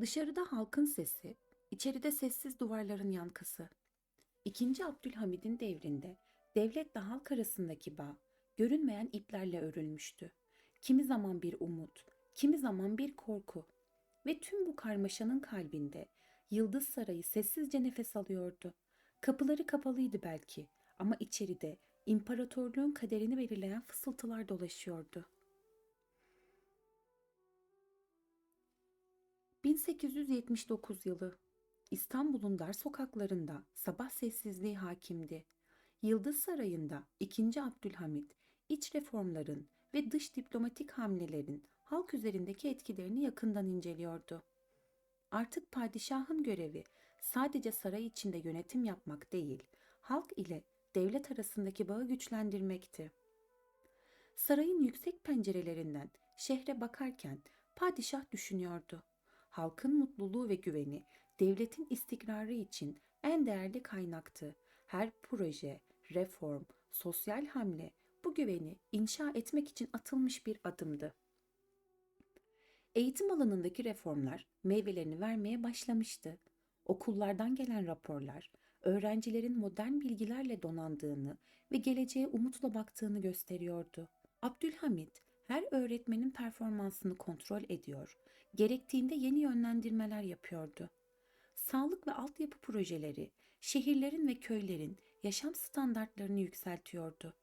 Dışarıda halkın sesi, içeride sessiz duvarların yankısı. İkinci Abdülhamid'in devrinde devletle halk arasındaki bağ görünmeyen iplerle örülmüştü. Kimi zaman bir umut, kimi zaman bir korku ve tüm bu karmaşanın kalbinde Yıldız Sarayı sessizce nefes alıyordu. Kapıları kapalıydı belki ama içeride imparatorluğun kaderini belirleyen fısıltılar dolaşıyordu. 1879 yılı İstanbul'un dar sokaklarında sabah sessizliği hakimdi. Yıldız Sarayı'nda 2. Abdülhamit iç reformların ve dış diplomatik hamlelerin halk üzerindeki etkilerini yakından inceliyordu. Artık padişahın görevi sadece saray içinde yönetim yapmak değil, halk ile devlet arasındaki bağı güçlendirmekti. Sarayın yüksek pencerelerinden şehre bakarken padişah düşünüyordu. Halkın mutluluğu ve güveni devletin istikrarı için en değerli kaynaktı. Her proje, reform, sosyal hamle bu güveni inşa etmek için atılmış bir adımdı. Eğitim alanındaki reformlar meyvelerini vermeye başlamıştı. Okullardan gelen raporlar öğrencilerin modern bilgilerle donandığını ve geleceğe umutla baktığını gösteriyordu. Abdülhamit her öğretmenin performansını kontrol ediyor, gerektiğinde yeni yönlendirmeler yapıyordu. Sağlık ve altyapı projeleri şehirlerin ve köylerin yaşam standartlarını yükseltiyordu.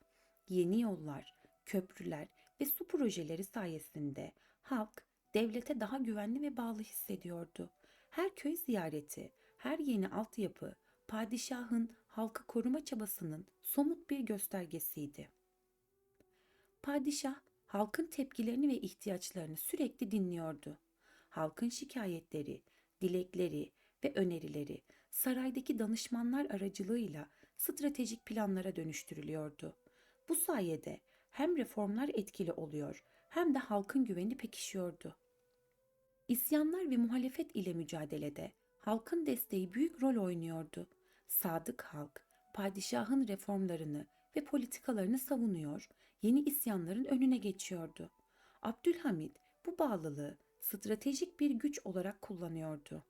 Yeni yollar, köprüler ve su projeleri sayesinde halk devlete daha güvenli ve bağlı hissediyordu. Her köy ziyareti, her yeni altyapı padişahın halkı koruma çabasının somut bir göstergesiydi. Padişah halkın tepkilerini ve ihtiyaçlarını sürekli dinliyordu. Halkın şikayetleri, dilekleri ve önerileri saraydaki danışmanlar aracılığıyla stratejik planlara dönüştürülüyordu. Bu sayede hem reformlar etkili oluyor hem de halkın güveni pekişiyordu. İsyanlar ve muhalefet ile mücadelede halkın desteği büyük rol oynuyordu. Sadık halk padişahın reformlarını ve politikalarını savunuyor, yeni isyanların önüne geçiyordu. Abdülhamit bu bağlılığı stratejik bir güç olarak kullanıyordu.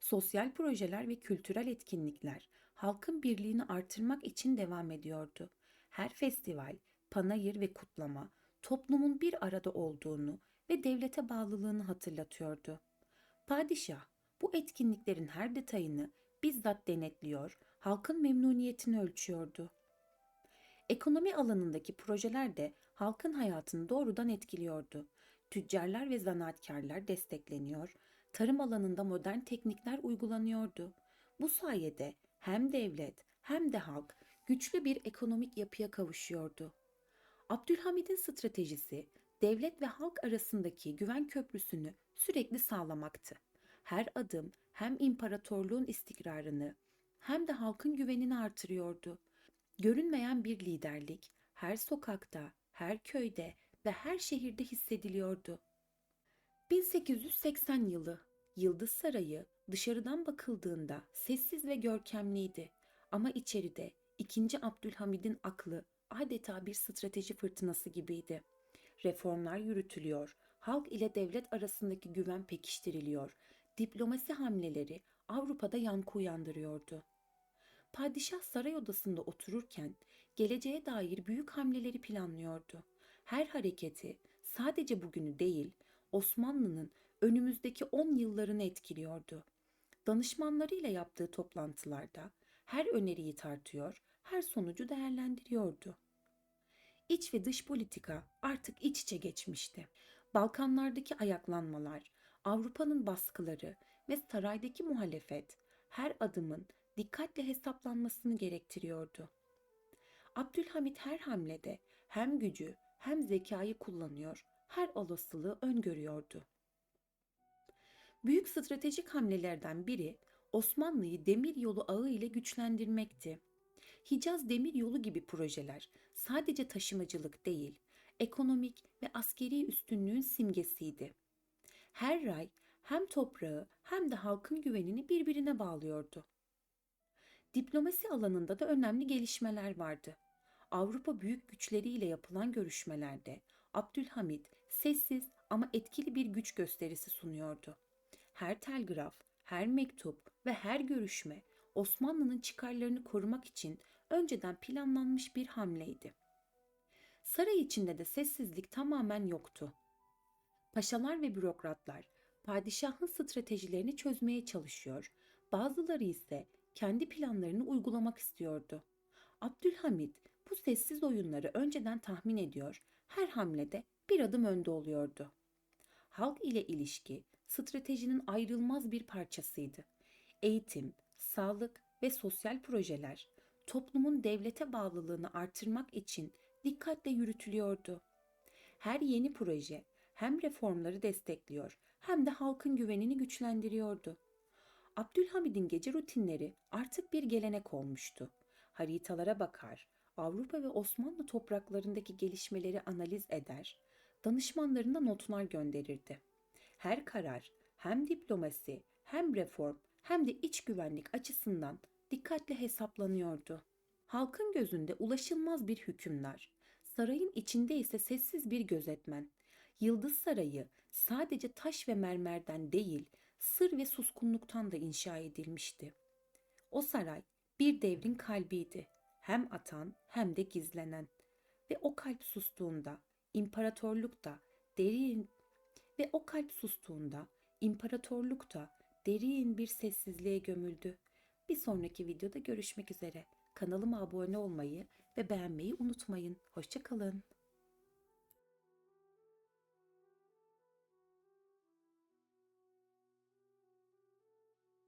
Sosyal projeler ve kültürel etkinlikler halkın birliğini artırmak için devam ediyordu. Her festival, panayır ve kutlama toplumun bir arada olduğunu ve devlete bağlılığını hatırlatıyordu. Padişah bu etkinliklerin her detayını bizzat denetliyor, halkın memnuniyetini ölçüyordu. Ekonomi alanındaki projeler de halkın hayatını doğrudan etkiliyordu. Tüccarlar ve zanaatkarlar destekleniyor, tarım alanında modern teknikler uygulanıyordu. Bu sayede hem devlet hem de halk güçlü bir ekonomik yapıya kavuşuyordu. Abdülhamid'in stratejisi devlet ve halk arasındaki güven köprüsünü sürekli sağlamaktı. Her adım hem imparatorluğun istikrarını hem de halkın güvenini artırıyordu. Görünmeyen bir liderlik her sokakta, her köyde ve her şehirde hissediliyordu. 1880 yılı Yıldız Sarayı dışarıdan bakıldığında sessiz ve görkemliydi ama içeride 2. Abdülhamid'in aklı adeta bir strateji fırtınası gibiydi. Reformlar yürütülüyor, halk ile devlet arasındaki güven pekiştiriliyor, diplomasi hamleleri Avrupa'da yankı uyandırıyordu. Padişah saray odasında otururken geleceğe dair büyük hamleleri planlıyordu. Her hareketi sadece bugünü değil, Osmanlı'nın önümüzdeki 10 yıllarını etkiliyordu. Danışmanlarıyla yaptığı toplantılarda her öneriyi tartıyor, her sonucu değerlendiriyordu. İç ve dış politika artık iç içe geçmişti. Balkanlardaki ayaklanmalar, Avrupa'nın baskıları ve saraydaki muhalefet her adımın dikkatle hesaplanmasını gerektiriyordu. Abdülhamit her hamlede hem gücü hem zekayı kullanıyor, her olasılığı öngörüyordu. Büyük stratejik hamlelerden biri Osmanlı'yı demir yolu ağı ile güçlendirmekti. Hicaz Demir Yolu gibi projeler sadece taşımacılık değil, ekonomik ve askeri üstünlüğün simgesiydi. Her ray hem toprağı hem de halkın güvenini birbirine bağlıyordu. Diplomasi alanında da önemli gelişmeler vardı. Avrupa büyük güçleriyle yapılan görüşmelerde Abdülhamit sessiz ama etkili bir güç gösterisi sunuyordu. Her telgraf, her mektup ve her görüşme Osmanlı'nın çıkarlarını korumak için önceden planlanmış bir hamleydi. Saray içinde de sessizlik tamamen yoktu. Paşalar ve bürokratlar padişahın stratejilerini çözmeye çalışıyor, bazıları ise kendi planlarını uygulamak istiyordu. Abdülhamit bu sessiz oyunları önceden tahmin ediyor, her hamlede bir adım önde oluyordu. Halk ile ilişki stratejinin ayrılmaz bir parçasıydı. Eğitim, sağlık ve sosyal projeler toplumun devlete bağlılığını artırmak için dikkatle yürütülüyordu. Her yeni proje hem reformları destekliyor hem de halkın güvenini güçlendiriyordu. Abdülhamid'in gece rutinleri artık bir gelenek olmuştu. Haritalara bakar, Avrupa ve Osmanlı topraklarındaki gelişmeleri analiz eder, danışmanlarına notlar gönderirdi. Her karar hem diplomasi, hem reform, hem de iç güvenlik açısından dikkatle hesaplanıyordu. Halkın gözünde ulaşılmaz bir hükümdar, sarayın içinde ise sessiz bir gözetmen. Yıldız Sarayı sadece taş ve mermerden değil, sır ve suskunluktan da inşa edilmişti. O saray bir devrin kalbiydi. Hem atan hem de gizlenen. Ve o kalp sustuğunda imparatorluk da derin ve o kalp sustuğunda imparatorluk da derin bir sessizliğe gömüldü. Bir sonraki videoda görüşmek üzere. Kanalıma abone olmayı ve beğenmeyi unutmayın. Hoşçakalın.